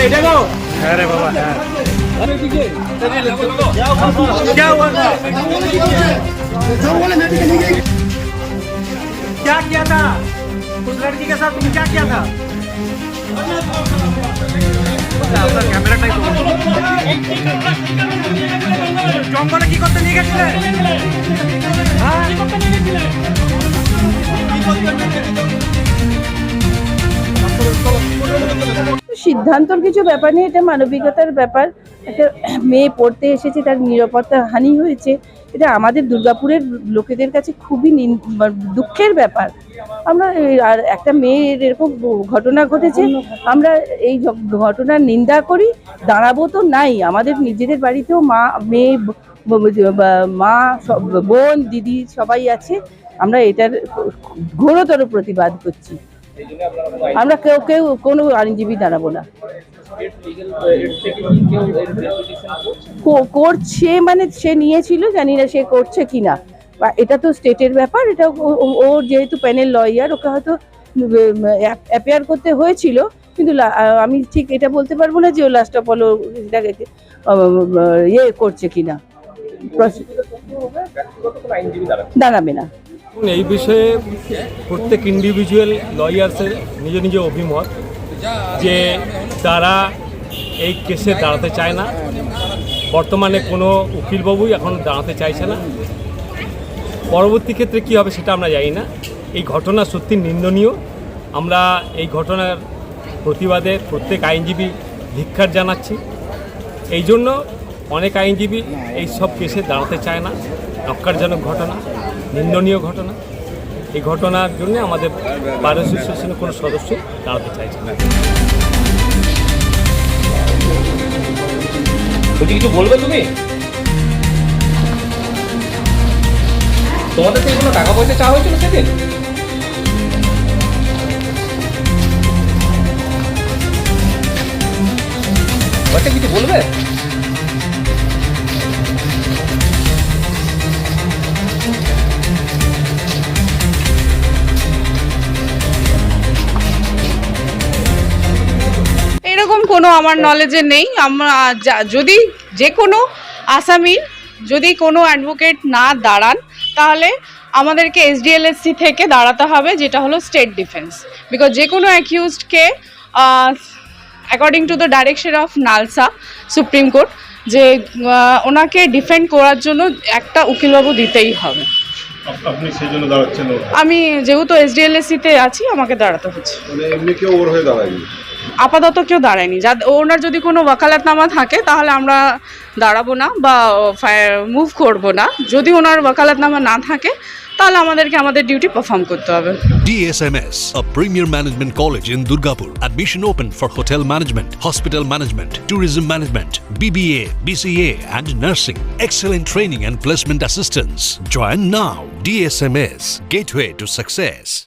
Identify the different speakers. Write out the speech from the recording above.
Speaker 1: এই দেখো
Speaker 2: अरे बाबा है
Speaker 1: क्या हुआ था क्या किया था उस लड़की के साथ तुमने क्या किया था আপনার ক্যামেরাটাই তো জঙ্গলে কি করতে নিয়ে গেছিলে হ্যাঁ
Speaker 3: সিদ্ধান্তর কিছু ব্যাপার নেই, এটা মানবিকতার ব্যাপার। একটা মেয়ে পড়তে এসেছে, তার নিরাপত্তা হানি হয়েছে। এটা আমাদের দুর্গাপুরের লোকেদের কাছে খুবই বা- দুঃখের ব্যাপার। আমরা আর একটা মেয়ের এরকম ঘটনা ঘটেছে, আমরা এই ঘটনার নিন্দা করি, দাঁড়াবো তো নাই। আমাদের নিজেদের বাড়িতেও মা, মেয়ে মা বোন, দিদি সবাই আছে। আমরা এটার ঘোরতর প্রতিবাদ করছি। আমরা কেউ কেউ কোনো আইনজীবী দাঁড়াবো না। কো- করছে মানে সে নিয়েছিল জানি না সে করছে কিনা বা এটা তো স্টেটের ব্যাপার এটা ওর যেহেতু প্যানেল লয়ার ওকে হয়তো অ্যাপেয়ার করতে হয়েছিল কিন্তু আমি ঠিক এটা বলতে পারব না যে ও লাস্ট অফ অল এটাকে ইয়ে করছে কিনা দাঁড়াবে না।
Speaker 2: এই বিষয়ে প্রত্যেক ইন্ডিভিজুয়াল লয়ার্সের নিজ নিজ অভিমত যে তারা এই কেসে দাঁড়াতে চায় না। বর্তমানে কোনো উকিলবাবুই এখন দাঁড়াতে চাইছে না। পরবর্তী ক্ষেত্রে কী হবে সেটা আমরা জানি না। এই ঘটনা সত্যি নিন্দনীয়। আমরা এই ঘটনার প্রতিবাদে প্রত্যেক আইনজীবী ধিক্ষার জানাচ্ছি। এই জন্য অনেক আইনজীবী এই সব কেসে দাঁড়াতে চায় না। নক্কারজনক ঘটনা। নিন্দনীয় ঘটনা। এই ঘটনার জন্য আমাদের বার অ্যাসোসিয়েশনের কোনো সদস্য দাঁড়াতে চাইছে না।
Speaker 4: কিছু বলবে তুমি? তোমাদের থেকে কোনো টাকা পয়সা চাওয়া হয়েছিল সেদিন? কিছু বলবে?
Speaker 5: এরকম কোনো আমার নলেজে নেই। আমরা যদি যে কোনো আসামির যদি কোনো অ্যাডভোকেট না দাঁড়ান তাহলে আমাদেরকে এসডিএলএসসি থেকে দাঁড়াতে হবে যেটা হলো স্টেট ডিফেন্স বিকজ যে কোনো অ্যাকিউজডকে according to the direction of NALSA supreme court যে ওনাকে ডিফেন্ড করার জন্য একটা উকিলবাবু দিতেই হবে।
Speaker 6: আপনি সেই জন্য দাঁড়াচ্ছেন ওর।
Speaker 5: আমি যেহেতু এসডিএলএসসিতে আছি আমাকে দাঁড়াতে হচ্ছে।
Speaker 6: মানে এমনি কেউ ওর হয়ে দাঁড়ায়নি।
Speaker 5: আপাতত কেউ দাঁড়ায়নি। যা ওনার যদি কোনো ওয়াকালতনামা থাকে, তাহলে আমরা দাঁড়াবো না বা ফায়ার মুভ করব না। যদি ওনার ওয়াকালতনামা না থাকে, তাহলে আমাদেরকে আমাদের ডিউটি পারফর্ম করতে হবে।
Speaker 7: DSMS a premier management college in Durgapur admission open for hotel management hospital management tourism management BBA BCA and nursing excellent training and placement assistance join now DSMS gateway to success